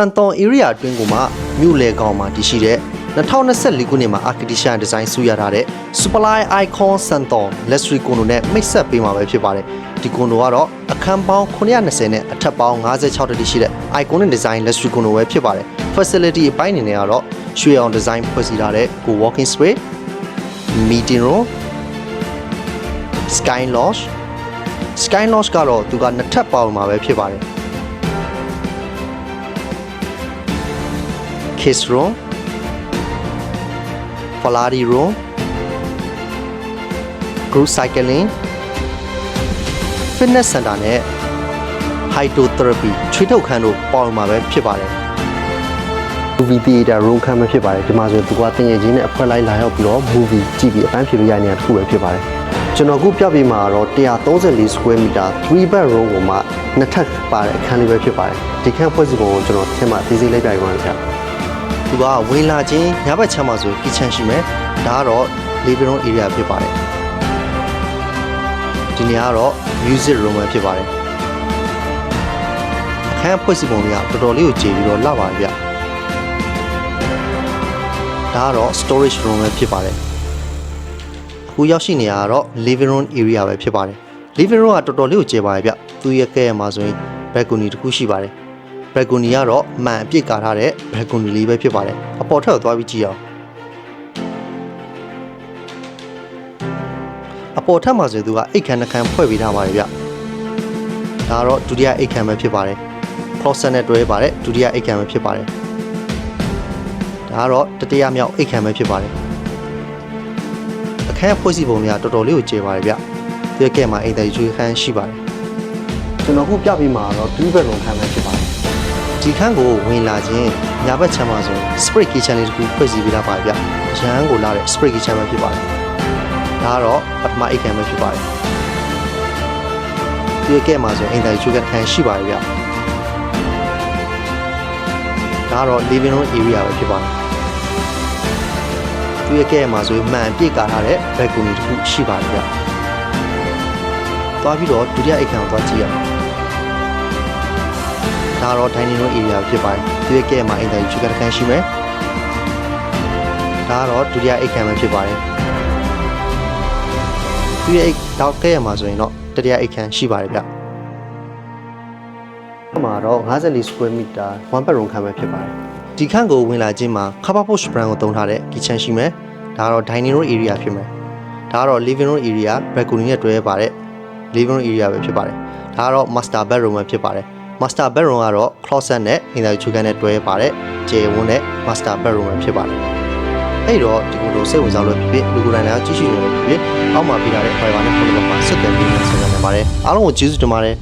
အန်သွန် area အတွင်းကမှမြို့လေကောင်မှာတည်ရှိတဲ့2024ခုနှစ်မှာ architecture and design ဆုရထားတဲ့ Superline Icon Santon Luxury Condo နဲ့မိတ်ဆက်ပေးမှာပဲဖြစ်ပါတယ်ဒီ condo ကတော့အခန်းပေါင်း920နဲ့အထက်ပေါင်း56တတိရှိတဲ့ iconic design luxury condo ပဲဖြစ်ပါတယ် facility အပိုင်းအနေနဲ့ကတော့ရွှေအောင် design ဖွဲ့စည်းထားတဲ့ co-working space meeting room sky lodge sky lodge ကတော့သူကနှစ်ထပ်ပေါင်းမှာပဲဖြစ်ပါတယ် kiss room Ferrari room group cycling fitness center နဲ့ hydrotherapy ချွေးထုတ်ခန်းတို့ပေါင်းမှာပဲဖြစ်ပါတယ် movie theater room ခန်းပဲဖြစ်ပါတယ်ဒီမှာဆိုသူကတင်ရချင်းနဲ့အဖွဲလိုက်လာရောက်ပြီးတော့ movie ကြည့်ပြီးအပန်းဖြေလို့ရနေတဲ့တစ်ခုပဲဖြစ်ပါတယ်ကျွန်တော်အခုပြပေးမှာတော့134 square meter 3 bedroom ကိုမှနှစ်ထပ်ပါတဲ့အခန်းလေးပဲဖြစ်ပါတယ်ဒီခန်းဖွဲ့စည်းပုံကိုကျွန်တော်ထင်မှသိသိလိုက်ပြရမှာဖြစ်ပါတယ် သူကဝင်လာချင်းညဘက်ချမ်းမှာဆို kitchen ရှိမယ်ဒါကတော့ living room area ဖြစ်ပါတယ်ဒီနေရာကတော့ music room ပဲဖြစ်ပါတယ်အခန်းဖွဲ့စည်းပုံတွေကတော်တော်လေးကိုကြည်ပြီးတော့လှပါတယ်ဗျဒါကတော့ storage room ပဲဖြစ်ပါတယ်အခုရောက်ရှိနေရတော့ living room area ပဲဖြစ်ပါတယ် living room ကတော်တော်လေးကိုကျယ်ပါတယ်ဗျသူရဲ့ကဲရမှာဆိုရင် balcony တစ်ခုရှိပါတယ် balcony ကတော့မှန်အပြစ်ကာထားတဲ့ balcony လေးပဲဖြစ်ပါတယ်အပေါ်ထက်ကိုသွားပြီးကြည့်အောင်အပေါ်ထက်မှာဆိုရင်သူကအိတ်ခမ်းနှခမ်းဖွဲ့ပေးထားပါတယ်ဗျဒါကတော့ဒုတိယအိတ်ခမ်းပဲဖြစ်ပါတယ် closet နဲ့တွဲပါတယ်ဒုတိယအိတ်ခမ်းပဲဖြစ်ပါတယ်ဒါကတော့တတိယမြောက်အိတ်ခမ်းပဲဖြစ်ပါတယ်အခန်းဖွဲ့စည်းပုံတွေကတော်တော်လေးကိုကျယ်ပါတယ်ဗျဒီကဲမှာအိမ်တိုင်ကျွေးခန်းရှိပါတယ်ကျွန်တော်ခုပြပေးမှာတော့2 bedroom ခန်းပဲဖြစ်ပါတယ် ဒီခန်းကိုဝင်လာခြင်းညာဘက်ခြမ်းမှာဆိုရင် spray kitchen လေးတစ်ခုဖွဲ့စည်းပေးထားပါဗျ။ရဟန်းကိုလာတဲ့ spray kitchen ပဲဖြစ်ပါတယ်။ဒါကတော့ပထမအိတ်ခံပဲဖြစ်ပါတယ်။ဒီကဲမှာဆိုရင်အင်တာကျူကခန်းရှိပါတယ်ဗျ။ဒါကတော့ living room area ပဲဖြစ်ပါတယ်။ဒီကဲမှာဆိုရင်မှန်ပြည့်ကာထားတဲ့ balcony တစ်ခုရှိပါတယ်ဗျ။သွားပြီးတော့ဒုတိယအိတ်ခံကိုသွားကြည့်ရအောင်။ ဒါတော့ dining room area ဖြစ်ပါတယ်ဒီရဲ့ကဲမှာအင်တာဂျူကတခန်းရှိမယ်ဒါကတော့ဒုတိယအိတ်ခံပဲဖြစ်ပါတယ်ဒီရဲ့အိတ်တော့ကဲရမှာဆိုရင်တော့တတိယအိတ်ခံရှိပါတယ်ဗျဒီမှာတော့54 square meter one bedroom ခန်းပဲဖြစ်ပါတယ်ဒီခန်းကိုဝင်လာခြင်းမှာ cover push brand ကိုသုံးထားတဲ့ kitchen ရှိမယ်ဒါကတော့ dining room area ဖြစ်မယ်ဒါကတော့ living room area balcony နဲ့တွဲပါတဲ့ living room area ပဲဖြစ်ပါတယ်ဒါကတော့ master bedroom ပဲဖြစ်ပါတယ် master bedroom ကတော့ closet နဲ့အင်တာချူကန်နဲ့တွဲပါတဲ့ကျေဝန်းနဲ့ master bedroom ပဲဖြစ်ပါတယ်အဲ့တော့ဒီကုလိုစိတ်ဝင်စားလို့ဖြစ်ဖြစ်လူကိုယ်တိုင်လည်းကြည့်ရှုနေလို့ဖြစ်ဖြစ်အောက်မှာပြထားတဲ့ fiber နဲ့ follow မှာဆက်သွယ်ပြီးဆက်သွယ်နေပါတယ်အားလုံးကိုကျေးဇူးတင်ပါတယ်